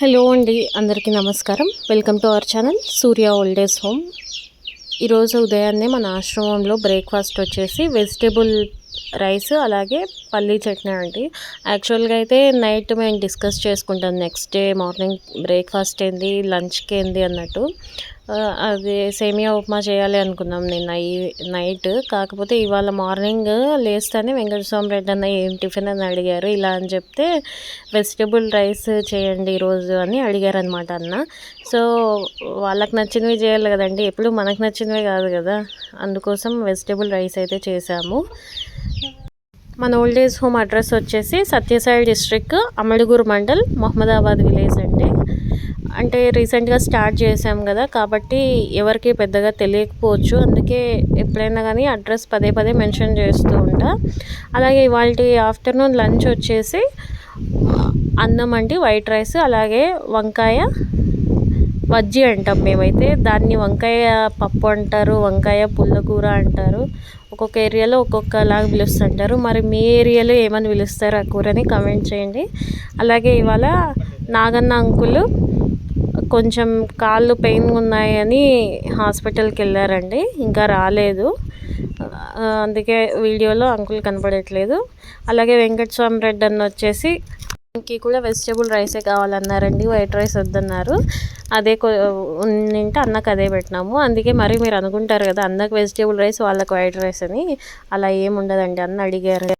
Hello అండి అందరికీ నమస్కారం. Welcome to our channel Surya old age home. ఈరోజు ఉదయాన్నే మన ఆశ్రమంలో బ్రేక్ఫాస్ట్ వచ్చేసి వెజిటేబుల్ రైస్ అలాగే పల్లీ చట్నీ అండి. యాక్చువల్గా అయితే నైట్ మేము డిస్కస్ చేసుకుంటాం నెక్స్ట్ డే మార్నింగ్ బ్రేక్ఫాస్ట్ ఏంది లంచ్కి ఏంది అన్నట్టు. అది సేమియా ఉప్మా చేయాలి అనుకున్నాం నిన్న ఈ నైట్. కాకపోతే ఇవాళ మార్నింగ్ లేస్తానే వెంకటస్వామి రెడ్డి అన్న ఏం టిఫిన్ అని అడిగారు. ఇలా అని చెప్తే వెజిటేబుల్ రైస్ చేయండి ఈరోజు అని అడిగారు అనమాట అన్న. సో వాళ్ళకి నచ్చినవి చేయాలి కదండి. ఎప్పుడు మనకు నచ్చినవి కాదు కదా. అందుకోసం వెజిటేబుల్ రైస్ అయితే చేసాము మన ఓల్డ్ ఏజ్ హోమ్ అడ్రస్ వచ్చేసి సత్యసాయి డిస్ట్రిక్ట్ అమడుగురు మండల్ మహమ్మదాబాద్ విలేజ్ అండి. అంటే రీసెంట్గా స్టార్ట్ చేసాం కదా కాబట్టి ఎవరికి పెద్దగా తెలియకపోవచ్చు. అందుకే ఎప్పుడైనా కానీ అడ్రస్ పదే పదే మెన్షన్ చేస్తూ ఉంటా. అలాగే ఇవాళ ఆఫ్టర్నూన్ లంచ్ వచ్చేసి అన్నం అండి వైట్ రైస్ అలాగే వంకాయ బజ్జీ అంటాం మేమైతే. దాన్ని వంకాయ పప్పు అంటారు వంకాయ పుల్లకూర అంటారు. ఒక్కొక్క ఏరియాలో ఒక్కొక్కలాగా పిలుస్తుంటారు. మరి మీ ఏరియాలో ఏమని పిలుస్తారు ఆ కూరని కమెంట్ చేయండి. అలాగే ఇవాళ నాగన్న అంకులు కొంచెం కాళ్ళు పెయిన్ ఉన్నాయని హాస్పిటల్కి వెళ్ళారండి. ఇంకా రాలేదు. అందుకే వీడియోలో అంకుల్ కనపడట్లేదు. అలాగే వెంకటస్వామి రెడ్డి అన్న వచ్చేసి ఇంకి కూడా వెజిటేబుల్ రైసే కావాలన్నారండి. వైట్ రైస్ వద్దన్నారు. అదే ఉంటే అన్నకు అదే పెట్టినాము. అందుకే మరి మీరు అనుకుంటారు కదా అన్నకు వెజిటేబుల్ రైస్ వాళ్ళకి వైట్ రైస్ అని. అలా ఏమి ఉండదండి అన్న అడిగారు.